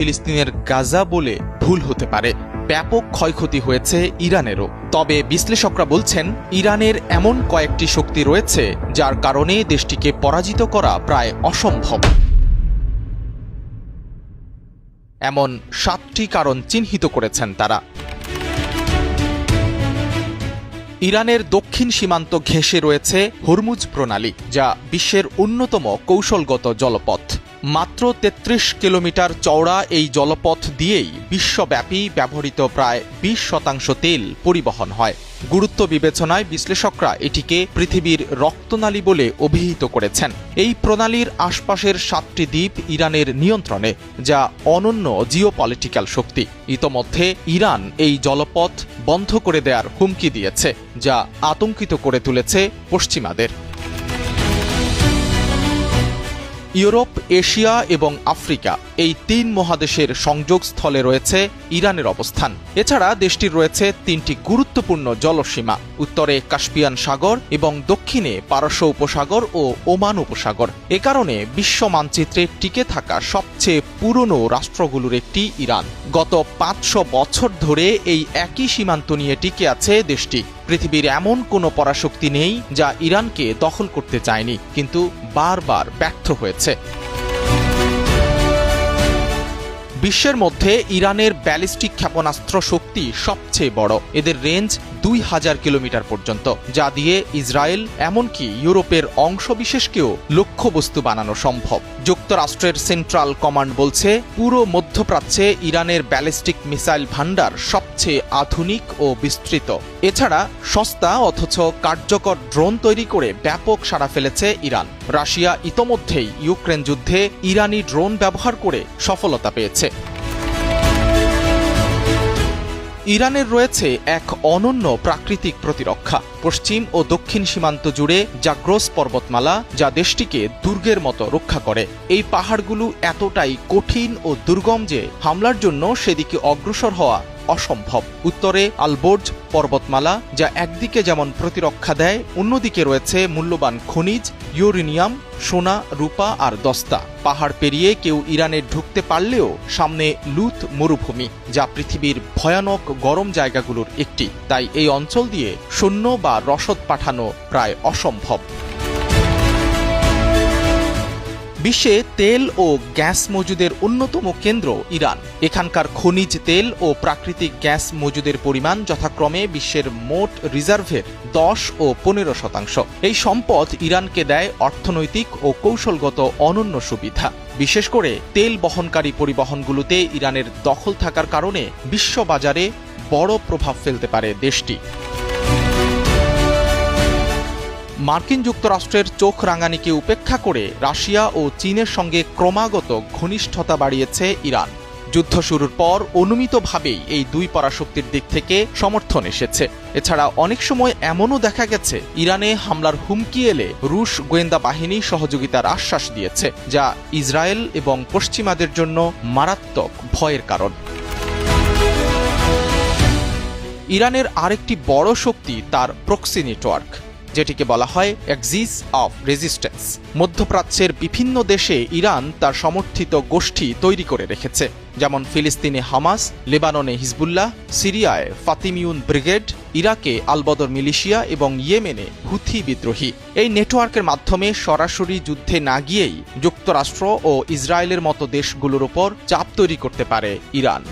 ফিলিস্তিনের গাজা বলে ভুল হতে পারে। ব্যাপক ক্ষয়ক্ষতি হয়েছে ইরানেরও। তবে বিশ্লেষকরা বলছেন, ইরানের এমন কয়েকটি শক্তি রয়েছে যার কারণে দেশটিকে পরাজিত করা প্রায় অসম্ভব। এমন সাতটি কারণ চিহ্নিত করেছেন তারা। ইরানের দক্ষিণ সীমান্ত ঘেঁষে রয়েছে হরমুজ প্রণালী, যা বিশ্বের অন্যতম কৌশলগত জলপথ। মাত্র ৩৩ কিলোমিটার চওড়া এই জলপথ দিয়েই বিশ্বব্যাপী ব্যবহৃত প্রায় বিশ শতাংশ তেল পরিবহন হয়। গুরুত্ব বিবেচনায় বিশ্লেষকরা এটিকে পৃথিবীর রক্তনালী বলে অভিহিত করেছেন। এই প্রণালীর আশপাশের সাতটি দ্বীপ ইরানের নিয়ন্ত্রণে, যা অনন্য জিওপলিটিক্যাল শক্তি। ইতোমধ্যে ইরান এই জলপথ বন্ধ করে দেওয়ার হুমকি দিয়েছে, যা আতঙ্কিত করে তুলেছে পশ্চিমাদের। ইউরোপ এশিয়া এবং আফ্রিকা। এই তিন মহাদেশের সংযোগস্থলে রয়েছে ইরানের অবস্থান। এছাড়া দেশটির রয়েছে তিনটি গুরুত্বপূর্ণ জলসীমা, উত্তরে কাস্পিয়ান সাগর এবং দক্ষিণে পারস্য উপসাগর ও ওমান উপসাগর। এ কারণে বিশ্ব মানচিত্রে টিকে থাকা সবচেয়ে পুরনো রাষ্ট্রগুলোর একটি ইরান। গত পাঁচশো বছর ধরে এই একই সীমান্ত নিয়ে টিকে আছে দেশটি। পৃথিবীর এমন কোনো পরাশক্তি নেই যা ইরানকে দখল করতে চায়নি, কিন্তু বারবার ব্যর্থ হয়েছে। বিশ্বের মধ্যে ইরানের ব্যালিস্টিক ক্ষেপণাস্ত্র শক্তি সবচেয়ে বড়। এদের রেঞ্জ দুই হাজার কিলোমিটার পর্যন্ত, যা দিয়ে ইসরায়েল, এমনকি ইউরোপের অংশবিশেষকেও লক্ষ্যবস্তু বানানো সম্ভব। যুক্তরাষ্ট্রের সেন্ট্রাল কমান্ড বলছে, পুরো মধ্যপ্রাচ্যে ইরানের ব্যালিস্টিক মিসাইল ভান্ডার সবচেয়ে আধুনিক ও বিস্তৃত। এছাড়া সস্তা অথচ কার্যকর ড্রোন তৈরি করে ব্যাপক সাড়া ফেলেছে ইরান। রাশিয়া ইতোমধ্যেই ইউক্রেন যুদ্ধে ইরানি ড্রোন ব্যবহার করে সফলতা পেয়েছে। ইরানের রয়েছে এক অনন্য প্রাকৃতিক প্রতিরক্ষা। পশ্চিম ও দক্ষিণ সীমান্ত জুড়ে জাগ্রোস পর্বতমালা, যা দেশটিকে দুর্গের মতো রক্ষা করে। এই পাহাড়গুলো এতটাই কঠিন ও দুর্গম যে হামলার জন্য সেদিকে অগ্রসর হওয়া অসম্ভব। উত্তরে আলবোর্জ পর্বতমালা, যা একদিকে যেমন প্রতিরক্ষা দেয়, অন্যদিকে রয়েছে মূল্যবান খনিজ, ইউরেনিয়াম, সোনা, রূপা আর দস্তা। পাহাড় পেরিয়ে কেউ ইরানে ঢুকতে পারলেও সামনে লুথ মরুভূমি, যা পৃথিবীর ভয়ানক গরম জায়গাগুলোর একটি। তাই এই অঞ্চল দিয়ে সৈন্য বা রসদ পাঠানো প্রায় অসম্ভব। বিশ্বে তেল ও গ্যাস মজুদের অন্যতম কেন্দ্র ইরান। এখানকার খনিজ তেল ও প্রাকৃতিক গ্যাস মজুদের পরিমাণ যথাক্রমে বিশ্বের মোট রিজার্ভের দশ ও পনেরো শতাংশ। এই সম্পদ ইরানকে দেয় অর্থনৈতিক ও কৌশলগত অনন্য সুবিধা। বিশেষ করে তেল বহনকারী পরিবহনগুলোতে ইরানের দখল থাকার কারণে বিশ্ববাজারে বড় প্রভাব ফেলতে পারে দেশটি। মার্কিন যুক্তরাষ্ট্রের চোখ রাঙানিকে উপেক্ষা করে রাশিয়া ও চীনের সঙ্গে ক্রমাগত ঘনিষ্ঠতা বাড়িয়েছে ইরান। যুদ্ধ শুরুর পর অনুমিতভাবেই এই দুই পরাশক্তির দিক থেকে সমর্থন এসেছে। এছাড়া অনেক সময় এমনও দেখা গেছে, ইরানে হামলার হুমকি এলে রুশ গোয়েন্দা বাহিনী সহযোগিতার আশ্বাস দিয়েছে, যা ইসরায়েল এবং পশ্চিমাদের জন্য মারাত্মক ভয়ের কারণ। ইরানের আরেকটি বড় শক্তি তার প্রক্সি নেটওয়ার্ক। যেটিকে বলা হয় এক্সিস অফ রেজিস্ট্যান্স মধ্যপ্রাচ্যের বিভিন্ন দেশে ইরান তার সমর্থিত গোষ্ঠী তৈরি করে রেখেছে। যেমন ফিলিস্তিনে হামাস, লেবাননে হিজবুল্লাহ, সিরিয়ায় ফাতিমিউন ব্রিগেড, ইরাকে আলবদর মিলিশিয়া এবং ইয়েমেনে হুথি বিদ্রোহী। এই নেটওয়ার্কের মাধ্যমে সরাসরি যুদ্ধে না গিয়েই যুক্তরাষ্ট্র ও ইসরায়েলের মতো দেশগুলোর ওপর চাপ তৈরি করতে পারে ইরান।